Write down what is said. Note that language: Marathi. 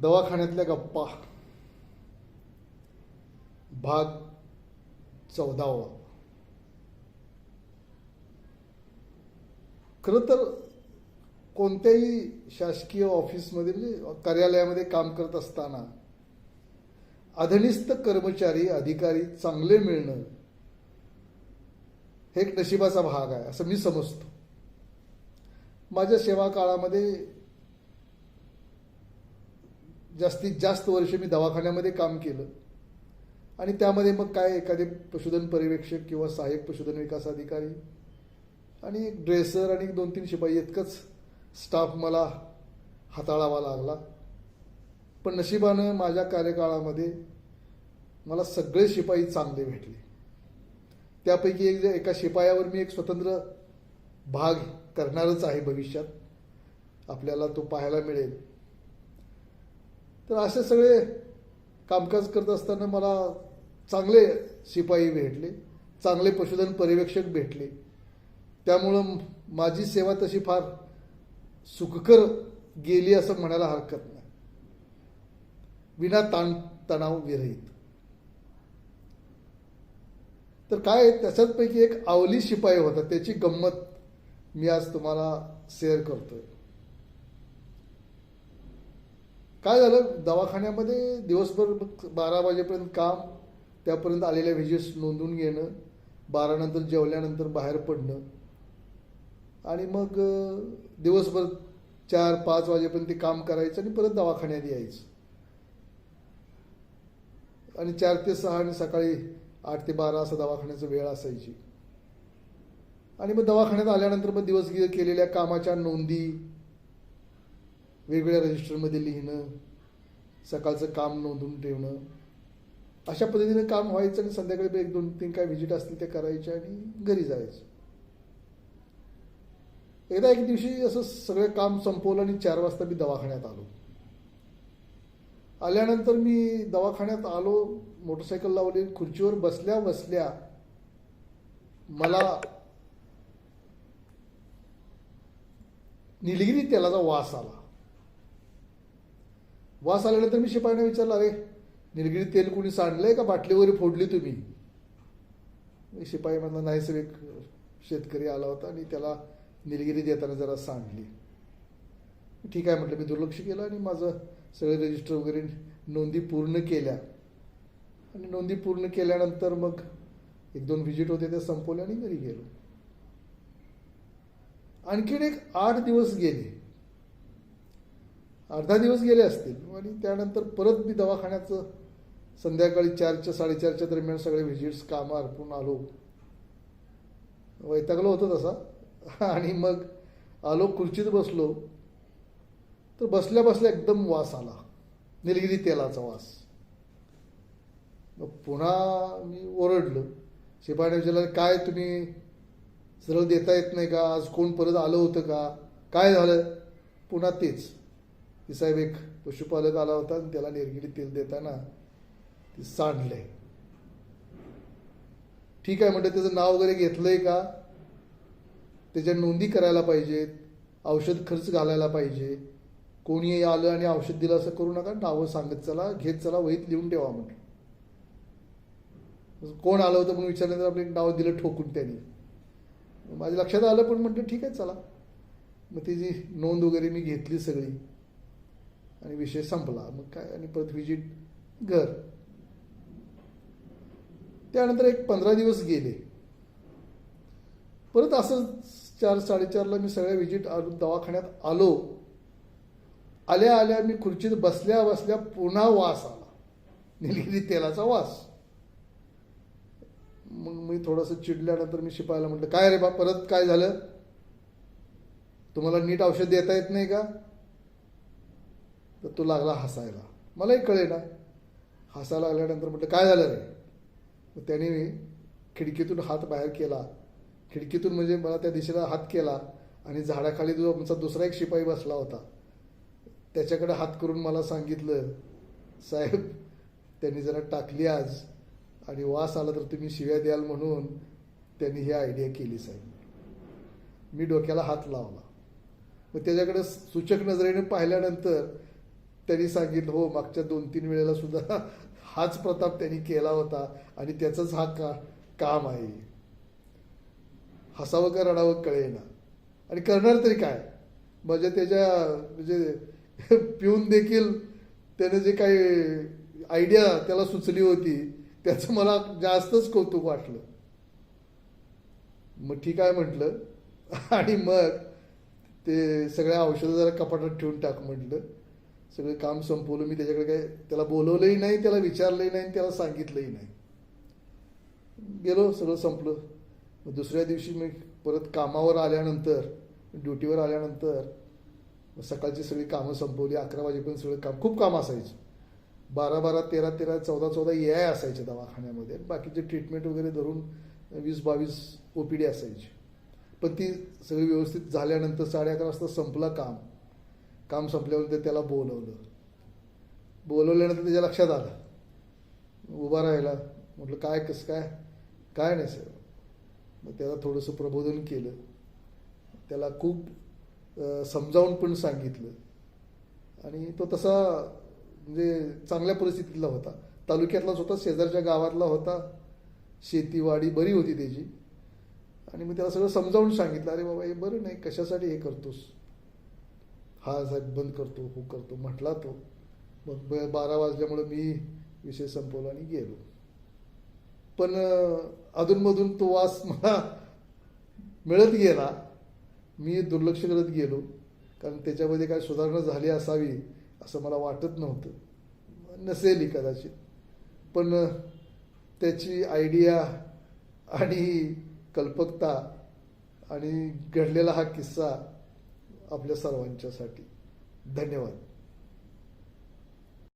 दवाखान्यातल्या गप्पा. भाग चौदावा. खरं तर कोणत्याही शासकीय ऑफिसमध्ये म्हणजे कार्यालयामध्ये काम करत असताना अधनिस्थ कर्मचारी अधिकारी चांगले मिळणं हे एक नशिबाचा भाग आहे असं मी समजतो. माझ्या सेवा काळामध्ये जास्तीत जास्त वर्ष मी दवाखान्यामध्ये काम केलं. आणि त्यामध्ये मग काय एखादे पशुधन पर्यवेक्षक किंवा सहाय्यक पशुधन विकास अधिकारी आणि एक ड्रेसर आणि दोन तीन शिपाई इतकंच स्टाफ मला हाताळावा लागला. पण नशिबानं माझ्या कार्यकाळामध्ये मला सगळे शिपाई चांगले भेटले. त्यापैकी एक एका शिपायावर मी एक स्वतंत्र भाग करणारच आहे भविष्यात. आपल्याला तो पाहायला मिळेल. तर असे सगळे कामकाज करत असताना मला चांगले शिपाई भेटले चांगले पशुधन पर्यवेक्षक भेटले. त्यामुळं माझी सेवा तशी फार सुखकर गेली असं म्हणायला हरकत नाही. विना ताण तणाव विरहित. तर काय त्याच्यापैकी एक आवली शिपाई होता त्याची गंमत मी आज तुम्हाला शेअर करतोय. काय झालं? दवाखान्यामध्ये दिवसभर बारा वाजेपर्यंत काम त्यापर्यंत आलेल्या व्हिजिट्स नोंदवून घेणं बारानंतर जेवल्यानंतर बाहेर पडणं. आणि मग दिवसभर चार पाच वाजेपर्यंत ते काम करायचं आणि परत दवाखान्यात यायचं. आणि चार ते सहा आणि सकाळी आठ ते बारा असा दवाखान्याचा वेळ असायची. आणि मग दवाखान्यात आल्यानंतर मग दिवस केलेल्या कामाच्या नोंदी वेगवेगळ्या रजिस्टरमध्ये लिहिणं सकाळचं काम नोंदवून ठेवणं. अशा पद्धतीनं काम व्हायचं आणि संध्याकाळी एक दोन तीन काय व्हिजिट असतील ते करायचे आणि घरी जायचं. एकदा एक दिवशी असं सगळं काम संपवलं आणि चार वाजता मी दवाखान्यात आलो. आल्यानंतर मी दवाखान्यात आलो मोटरसायकल लावली खुर्चीवर बसल्या बसल्या मला निलगिरी तेलाचा वास आला. वास आल्यानंतर मी शिपाईने विचारलं अरे निलगिरी तेल कुणी सांडलंय का? बाटली वगैरे फोडली तुम्ही? शिपाई म्हणला नाही सर एक शेतकरी आला होता आणि त्याला निलगिरी देताना जरा सांडली. ठीक आहे म्हटलं मी दुर्लक्ष केलं आणि माझं सगळे रजिस्टर वगैरे नोंदी पूर्ण केल्या. आणि नोंदी पूर्ण केल्यानंतर मग एक दोन व्हिजिट होते ते संपवले आणि घरी गेलो. आणखीन एक आठ दिवस गेले. अर्धा दिवस गेले असतील. आणि त्यानंतर परत मी दवाखान्याचं संध्याकाळी चारच्या साडेचारच्या दरम्यान सगळे व्हिजिट्स कामं अर्पून आलो. वैतागलो होतो तसा. आणि मग आलो खुर्चीत बसलो. तर बसल्या बसल्या एकदम वास आला. निलगिरी तेलाचा वास. मग पुन्हा मी ओरडलो. शिपाईने विचारलं काय तुम्ही सरळ देता येत नाही का? आज कोण परत आलं होतं का? काय झालं? पुन्हा तेच. ती साहेब एक पशुपालक आला होता आणि त्याला निलगिरी तेल देताना ते सांडलंय. ठीक आहे म्हणजे त्याचं नाव वगैरे घेतलंय का? त्याच्या नोंदी करायला पाहिजेत औषध खर्च घालायला पाहिजे. कोणी आलं आणि औषध दिलं असं करू नका नावं सांगत चला घेत चला वहीत लिहून ठेवा म्हटलं. कोण आलं होतं म्हणून विचारल्यानंतर आपले नाव दिलं ठोकून त्यांनी. माझ्या लक्षात आलं पण म्हटलं ठीक आहे चला. मग त्याची नोंद वगैरे मी घेतली सगळी आणि विषय संपला. मग काय? आणि परत व्हिजिट घर. त्यानंतर एक पंधरा दिवस गेले. परत असं चार साडेचारला मी सगळ्या व्हिजिट दवाखान्यात आलो. आल्या आल्या मी खुर्चीत बसल्या बसल्या पुन्हा वास आला. निलगिरी तेलाचा वास. मग मी थोडंसं चिडल्यानंतर मी शिपायला म्हटलं काय रे बा परत काय झालं? तुम्हाला नीट औषध देता येत नाही का? तर तो लागला हसायला. मलाही कळेना. हसायला लागल्यानंतर म्हटलं काय झालं रे? मग त्याने खिडकीतून हात बाहेर केला. खिडकीतून म्हणजे मला त्या दिशेला हात केला आणि झाडाखाली जो आमचा दुसरा एक शिपाई बसला होता त्याच्याकडे हात करून मला सांगितलं साहेब त्यांनी जरा टाकली आज आणि वास आला तर तुम्ही शिव्या द्याल म्हणून त्यांनी ही आयडिया केली साहेब. मी डोक्याला हात लावला. मग त्याच्याकडे सूचक नजरेने पाहिल्यानंतर त्यांनी सांगितलं हो मागच्या दोन तीन वेळेला सुद्धा हाच प्रताप त्यांनी केला होता आणि त्याचंच हा का काम आहे. हसावं का रडावं कळेना. आणि करणार तरी काय? म्हणजे त्याच्या म्हणजे पिऊन देखील त्याने जे काही आयडिया त्याला सुचली होती त्याचं मला जास्तच कौतुक वाटलं. मग ठीक आहे म्हटलं. आणि मग ते सगळ्या औषधं जरा कपाटात ठेवून टाक म्हटलं. सगळे काम संपवलं मी त्याच्याकडे काय त्याला बोलवलंही नाही त्याला विचारलंही नाही त्याला सांगितलंही नाही. गेलो सगळं संपलं. मग दुसऱ्या दिवशी मी परत कामावर आल्यानंतर ड्युटीवर आल्यानंतर सकाळची सगळी कामं संपवली अकरा वाजेपर्यंत सगळं काम खूप काम असायचं. बारा बारा तेरा तेरा चौदा चौदा ए आय असायचे दवाखान्यामध्ये. बाकीचे ट्रीटमेंट वगैरे धरून वीस बावीस ओ पी डी असायची. पण ती सगळी व्यवस्थित झाल्यानंतर साडे अकरा वाजता संपला काम. काम संपल्यानंतर त्याला बोलवलं. बोलवल्यानंतर त्याच्या लक्षात आलं. उभा राहिला. म्हटलं काय कसं काय? काय नाही सर. मग त्याला थोडंसं प्रबोधन केलं. त्याला खूप समजावून पण सांगितलं. आणि तो तसा म्हणजे चांगल्या परिस्थितीतला होता. तालुक्यातलाच होता शेजारच्या गावातला होता. शेतीवाडी बरी होती त्याची. आणि मी त्याला सगळं समजावून सांगितलं. अरे बाबा हे बरं नाही कशासाठी हे करतोस? हा साहेब बंद करतो हो करतो म्हटला तो. मग ब- बारा वाजल्यामुळे मी विषय संपवला आणि गेलो. पण अधूनमधून तो वास मला मिळत गेला. मी दुर्लक्ष करत गेलो. कारण त्याच्यामध्ये काय सुधारणा झाली असावी असं मला वाटत नव्हतं. नसेलही कदाचित. पण त्याची आयडिया आणि कल्पकता आणि घडलेला हा किस्सा आपल्या सर्वांच्यासाठी. धन्यवाद.